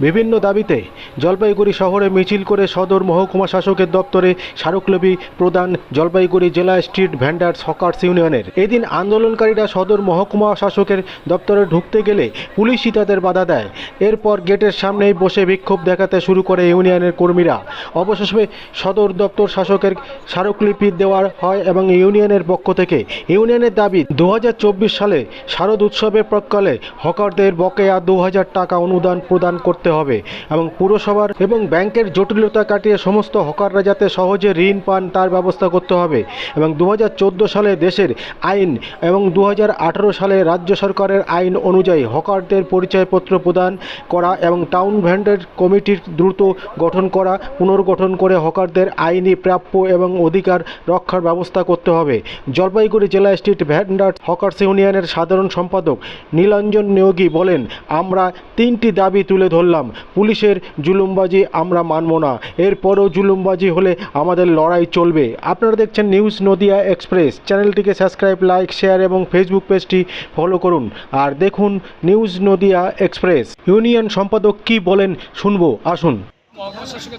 বিভিন্ন দাবিতে জলপাইগুড়ি শহরে মিছিল করে সদর মহকুমা শাসকের দপ্তরে স্মারকলিপি প্রদান জলপাইগুড়ি জেলা স্ট্রিট ভেন্ডার্স হকার্স ইউনিয়নের। এদিন আন্দোলনকারীরা সদর মহকুমা শাসকের দপ্তরে ঢুকতে গেলে পুলিশই তাদের বাধা দেয়। এরপর গেটের সামনেই বসে বিক্ষোভ দেখাতে শুরু করে ইউনিয়নের কর্মীরা। অবশেষে সদর দপ্তর শাসকের স্মারকলিপি দেওয়ার হয় এবং ইউনিয়নের পক্ষ থেকে ইউনিয়নের দাবি দু হাজার চব্বিশ সালে শারদ উৎসবের প্রকালে হকারদের বকেয়া দু হাজার টাকা অনুদান প্রদান করতে হবে। এবং পুরসভার এবং ব্যাংকের জটিলতা কাটিয়ে সমস্ত হকাররা যাতে সহজে ঋণ পান, তার ব্যবস্থা করতে হবে। এবং দু হাজার চোদ্দ সালে দেশের আইন এবং দু হাজার আঠেরো সালে রাজ্য সরকারের আইন অনুযায়ী হকারদের পরিচয়পত্র প্রদান করা এবং টাউন ভ্যান্ডের কমিটির দ্রুত গঠন করা, পুনর্গঠন করে হকারদের আইনি প্রাপ্য এবং অধিকার রক্ষার ব্যবস্থা করতে হবে। জলপাইগুড়ি জেলা স্ট্রিট ভ্যান্ডার হকার্স ইউনিয়নের সাধারণ সম্পাদক নীলাঞ্জন নিয়োগী বলেন, আমরা তিনটি দাবি তুলে ধরলাম। পুলিশের জুলুমবাজি আমরা মানব না। এরপরও জুলুমবাজি হলে আমাদের লড়াই চলবে। আপনারা দেখছেন নিউজ নদিয়া এক্সপ্রেস। চ্যানেলটিকে সাবস্ক্রাইব লাইক শেয়ার এবং ফেসবুক পেজটি ফলো করুন। আর দেখুন নিউজ নদিয়া এক্সপ্রেস। ইউনিয়ন সম্পাদক কি বলেন শুনব আসুন।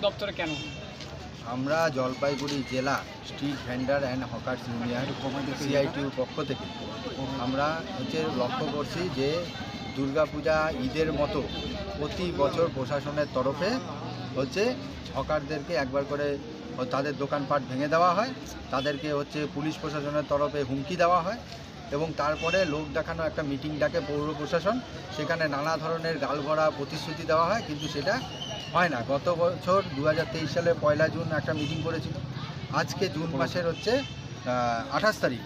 দপ্তরে কেন? আমরা জলপাইগুড়ি জেলা street vendor and hawkers union সিআইটিউর পক্ষ থেকে আমরা হচ্ছে লক্ষ্য করছি যে দুর্গাপূজা ঈদের মতো প্রতি বছর প্রশাসনের তরফে হচ্ছে হকারদেরকে একবার করে তাদের দোকানপাট ভেঙে দেওয়া হয়। তাদেরকে হচ্ছে পুলিশ প্রশাসনের তরফে হুমকি দেওয়া হয় এবং তারপরে লোক দেখানো একটা মিটিং ডাকে পৌর প্রশাসন। সেখানে নানা ধরনের গালভরা প্রতিশ্রুতি দেওয়া হয় কিন্তু সেটা হয় না। গত বছর দু হাজার তেইশ সালে পয়লা জুন একটা মিটিং করেছিল। আজকে জুন মাসের হচ্ছে আঠাশ তারিখ।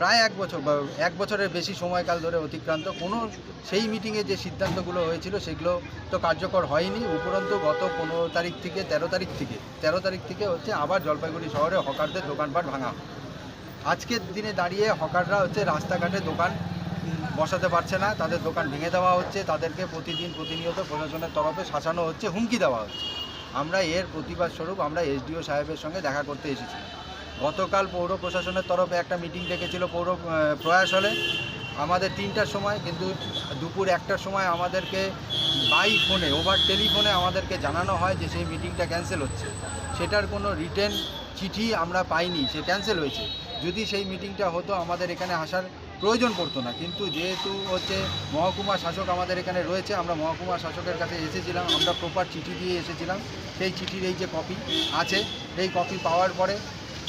প্রায় এক বছর বা এক বছরের বেশি সময়কাল ধরে অতিক্রান্ত। কোনো সেই মিটিংয়ে যে সিদ্ধান্তগুলো হয়েছিল, সেগুলো তো কার্যকর হয়নি। উপরন্তু গত পনেরো তারিখ থেকে, তেরো তারিখ থেকে, তেরো তারিখ থেকে হচ্ছে আবার জলপাইগুড়ি শহরে হকারদের দোকানপাট ভাঙা। আজকের দিনে দাঁড়িয়ে হকাররা হচ্ছে রাস্তাঘাটে দোকান বসাতে পারছে না, তাদের দোকান ভেঙে দেওয়া হচ্ছে, তাদেরকে প্রতিদিন প্রতিনিয়ত প্রশাসনের তরফে শাসানো হচ্ছে, হুমকি দেওয়া হচ্ছে। আমরা এর প্রতিবাদ স্বরূপ আমরা এসডিও সাহেবের সঙ্গে দেখা করতে এসেছি। গতকাল পৌর প্রশাসনের তরফে একটা মিটিং ডেকেছিল পৌর প্রয়াস হলে। আমাদের তিনটার সময়, কিন্তু দুপুর একটার সময় আমাদেরকে বাই ফোনে ওভার টেলিফোনে আমাদেরকে জানানো হয় যে সেই মিটিংটা ক্যান্সেল হচ্ছে। সেটার কোনো রিটেন চিঠি আমরা পাইনি, সে ক্যান্সেল হয়েছে। যদি সেই মিটিংটা হতো, আমাদের এখানে আসার প্রয়োজন পড়তো না। কিন্তু যেহেতু হচ্ছে মহকুমা শাসক আমাদের এখানে রয়েছে, আমরা মহকুমা শাসকের কাছে এসেছিলাম, আমরা প্রপার চিঠি দিয়ে এসেছিলাম। সেই চিঠির এই যে কপি আছে এই কপি পাওয়ার পরে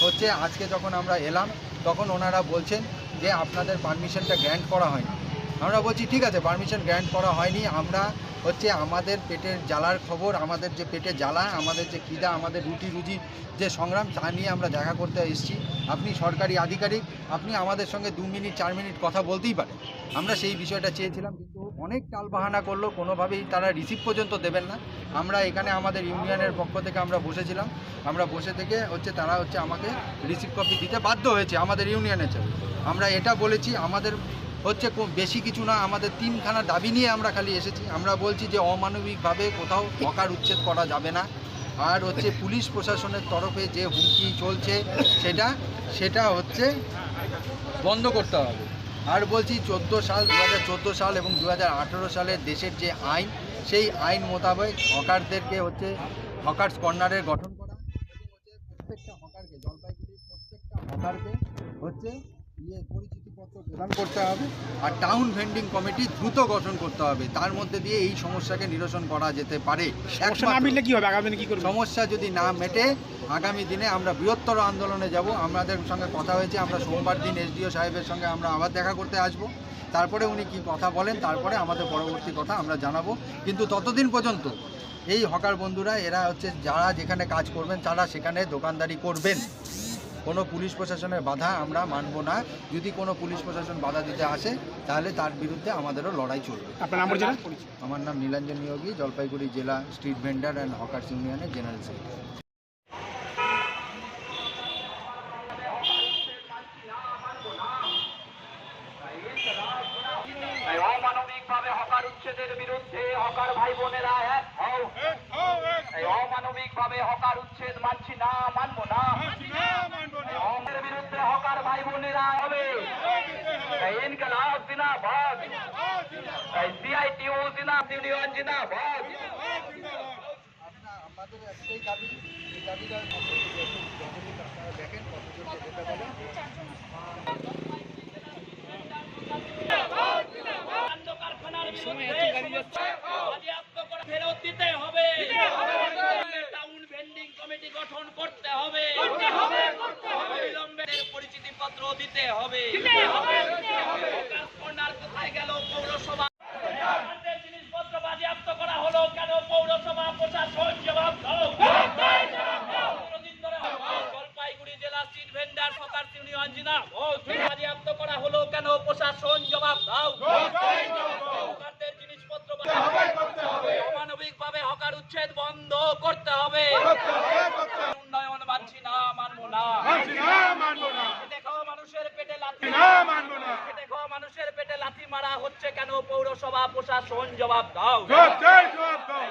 হচ্ছে আজকে যখন আমরা এলাম তখন ওনারা বলছেন যে আপনাদের পারমিশনটা গ্র্যান্ট করা হয়নি। আমরা বলছি, ঠিক আছে পারমিশন গ্র্যান্ট করা হয়নি। আমরা হচ্ছে আমাদের পেটের জ্বালার খবর, আমাদের যে পেটে জ্বালা, আমাদের যে খিদা, আমাদের রুটি রুজি যে সংগ্রাম, তা নিয়ে আমরা দেখা করতে এসেছি। আপনি সরকারি আধিকারিক, আপনি আমাদের সঙ্গে দু মিনিট, চার মিনিট কথা বলতেই পারেন। আমরা সেই বিষয়টা চেয়েছিলাম, কিন্তু অনেক টালবাহানা করল, কোনোভাবেই তারা রিসিভ পর্যন্ত দেবেন না। আমরা এখানে আমাদের ইউনিয়নের পক্ষ থেকে আমরা বসেছিলাম। আমরা বসে থেকে হচ্ছে তারা হচ্ছে আমাকে রিসিভ কপি দিতে বাধ্য হয়েছে, আমাদের ইউনিয়নের চেয়ে আমরা এটা বলেছি, আমাদের হচ্ছে বেশি কিছু না, আমাদের তিনখানা দাবি নিয়ে আমরা খালি এসেছি। আমরা বলছি যে অমানবিকভাবে কোথাও হকার উচ্ছেদ করা যাবে না। আর হচ্ছে পুলিশ প্রশাসনের তরফে যে হুমকি চলছে, সেটা সেটা হচ্ছে বন্ধ করতে হবে। আর বলছি চোদ্দ সাল দু হাজার চোদ্দ সাল এবং দু হাজার আঠেরো সালের দেশের যে আইন, সেই আইন মোতাবেক হকারদেরকে হচ্ছে হকার্স কর্নারের গঠন করা। প্রত্যেকটা হকারকে, জলপাইগুড়ির প্রত্যেকটা হকারকে হচ্ছে ইয়ে পরিচিতিপত্র প্রদান করতে হবে আর টাউন ভেন্ডিং কমিটি দ্রুত গঠন করতে হবে। তার মধ্যে দিয়ে এই সমস্যাকে নিরসন করা যেতে পারে। সমস্যা না একমাত্র- মিললে কি হবে? আগামী দিনে কি করবে? সমস্যা যদি না মেটে আগামী দিনে আমরা বৃহত্তর আন্দোলনে যাব। আমাদের সঙ্গে কথা হয়েছে। আমরা সোমবার দিন এসডিও সাহেবের সঙ্গে আমরা আবার দেখা করতে আসব। তারপরে উনি কি কথা বলেন তারপরে আমাদের পরবর্তী কথা আমরা জানাব। কিন্তু ততদিন পর্যন্ত এই হকার বন্ধুরা এরা হচ্ছে যারা যেখানে কাজ করবেন তারা সেখানে দোকানদারি করবেন। কোনো পুলিশ প্রশাসনের বাধা আমরা মানব না। যদি কোনো পুলিশ প্রশাসন বাধা দিতে আসে তাহলে তার বিরুদ্ধে আমাদেরও লড়াই চলবে। আমার নাম নীলাঞ্জন নিয়োগী জলপাইগুড়ি জেলা স্ট্রিট ভেন্ডার অ্যান্ড হকার্স ইউনিয়নের জেনারেল সেক্রেটারি। অমানবিকভাবে হকার উচ্ছেদের বিরুদ্ধে হকার ভাই বোনেরা এক হও। অমানবিকভাবে হকার উচ্ছেদ মানছি না মানবো না। অমের বিরুদ্ধে হকার ভাই বোনেরা হবে ফেরত দিতে হবে টাউন ভেন্ডিং কমিটি গঠন করতে হবে দিতে হবে। কোথায় গেল? পৌরসভা মানুষের পেটে লাথি মারা হচ্ছে কেন পৌরসভা প্রশাসন জবাব দাও জবাব দাও